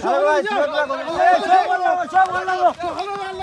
সব ভালো লাগল সব ভালো লাগল সব ভালো লাগল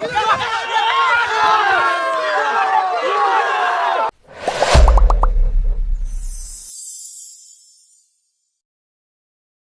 Yeah!